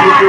I'm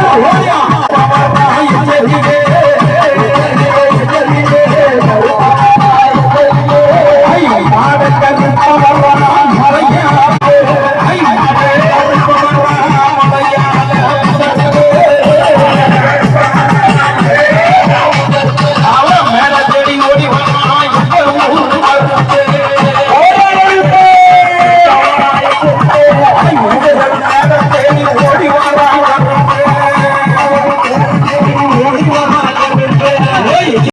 Oh,